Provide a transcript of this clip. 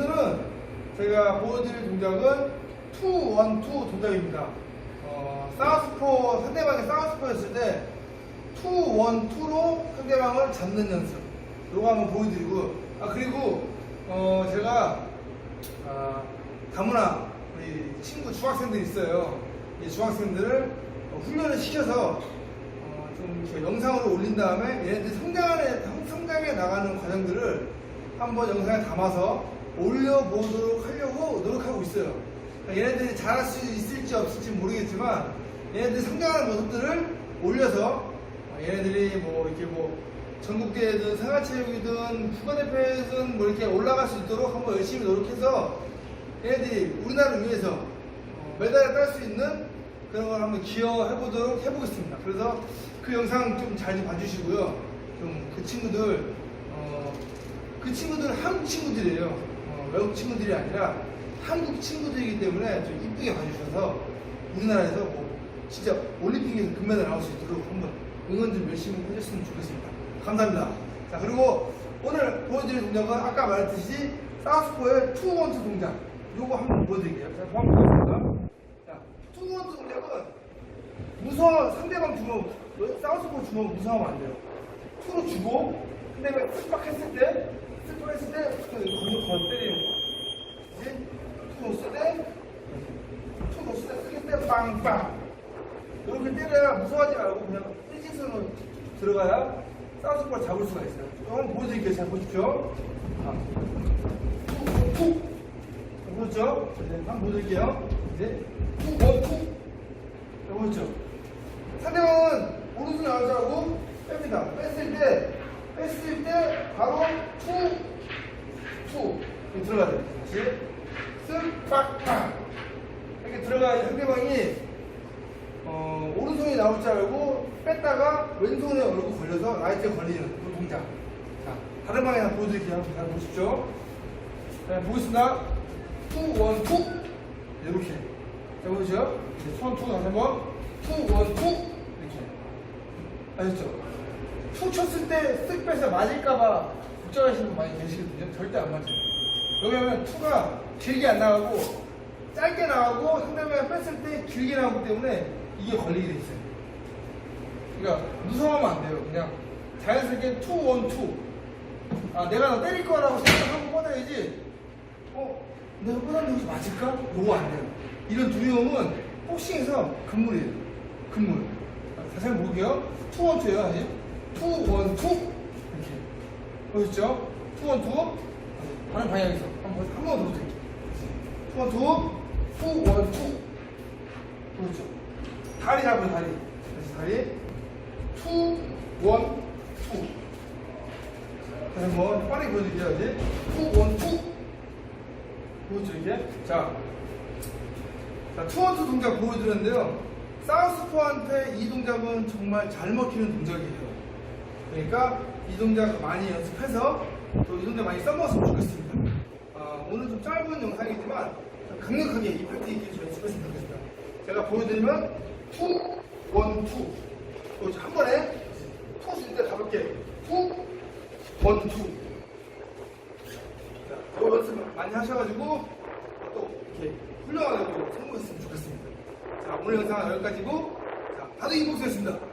오늘은 제가 보여드릴 동작은 2, 1, 2 동작입니다. 어, 사우스포, 상대방이 사우스포였을 때 2, 1, 2로 상대방을 잡는 연습. 요거 한번 보여드리고, 아, 그리고, 어, 제가, 아, 다문화, 우리 친구 중학생들 있어요. 이 중학생들을 어, 훈련을 시켜서 어, 좀 영상으로 올린 다음에 얘네들 성장에, 성장해 나가는 과정들을 한번 영상에 담아서 올려보도록 하려고 노력하고 있어요. 그러니까 얘네들이 잘할 수 있을지 없을지 모르겠지만 얘네들이 성장하는 모습들을 올려서 어, 얘네들이 뭐 이렇게 뭐 전국대회든 생활체육이든 국가대표에든 뭐 이렇게 올라갈 수 있도록 한번 열심히 노력해서 얘네들이 우리나라를 위해서 어, 메달을 딸 수 있는 그런 걸 한번 기여해 보도록 해보겠습니다. 그래서 그 영상 좀 잘좀 봐주시고요. 좀 그 친구들, 어, 그 친구들 한국 친구들이에요. 어, 외국 친구들이 아니라 한국 친구들이기 때문에 좀 이쁘게 봐주셔서 우리나라에서 뭐 진짜 올림픽에서 금메달 나올 수 있도록 한번 응원 좀 열심히 해줬으면 좋겠습니다. 감사합니다. 자, 그리고 오늘 보여드릴 동작은 아까 말했듯이 사우스포의 투 원투 동작. 요거 한번 보여드릴게요. 자, 한번 보여드립니다. 자, 투 원투 동작은 무서워, 상대방 주먹, 사우스포 주먹 무서워하면 안 돼요. 투로 주고, 상대방 쓱박 했을 때, 했을 때, 거기서 걸 때리는 거. 그지? 투 놓을 때, 투 놓을 때, 쓰기 때, 빵빵. 이렇게 때려야 무서워하지 말고 그냥 일직선으로 들어가야 사우스포를 잡을 수가 있어요. 한번 보여드릴게요. 잘 보십시오. 툭. 자, 보였죠? 이제 한번 보여드릴게요. 이제. 자, 보였죠? 상대방은 오른손에 알자고 뺍니다. 뺐을 때, 뺐을 툭, 툭. 이렇게 들어가야 돼요. 다시. 쓱, 빡, 빡. 이렇게 들어가야 상대방이 어, 오른손이 나올 줄 알고 뺐다가 왼손에 얼굴 걸려서 라이트에 걸리는 그 동작. 자, 다른 하나 보여드릴게요. 잘 보십시오. 자, 보겠습니다. 투, 원, 투. 이렇게. 자, 보시죠. 이제 손, 투, 다시 한 번. 투, 원, 투. 이렇게. 아셨죠? 투 쳤을 때 쓱 빼서 맞을까봐 걱정하시는 분 많이 계시거든요. 절대 안 맞아요. 왜냐면 투가 길게 안 나가고 짧게 나가고 상대방이 뺐을 때 길게 나오기 때문에 이게 걸리게 돼 있어요. 그러니까 무서워하면 안 돼요. 그냥 자연스럽게 투, 원, 투. 아, 내가 너 때릴 거라고 생각하고 뻗어야지. 어, 내가 뻗었는데 혹시 맞을까? 요거 안 돼요. 이런 두려움은 복싱에서 금물이에요. 금물. 자, 다시 한번 볼게요. 투, 원, 투예요, 다시. 투, 원, 투. 보셨죠? 투, 원, 투. 다른 방향에서. 한번, 한번 더 보세요. 투, 원, 투. 투, 원, 투. 그렇죠. 다리 잡아요, 다리. 다시 다리. 투, 원, 투. 다시 한번 빠르게 보여드릴게요, 이제. 투, 원, 투. 보였죠, 이게? 자. 자, 투, 원, 투 동작 보여드렸는데요. 사우스포한테 이 동작은 정말 잘 먹히는 동작이에요. 그러니까 이 동작 많이 연습해서 또 이 동작 많이 써먹었으면 좋겠습니다. 아, 오늘 좀 짧은 영상이지만 강력하게 이좀 연습했으면 좋겠습니다. 제가 보여드리면 투, 원, 투. 그렇죠. 한 번에 투줄때 가볍게 투, 원, 투. 자, 이거 연습 많이 하셔가지고 또 이렇게 훌륭하게 또 성공했으면 좋겠습니다. 자, 오늘 영상은 여기까지고 자, 다들 이복수였습니다.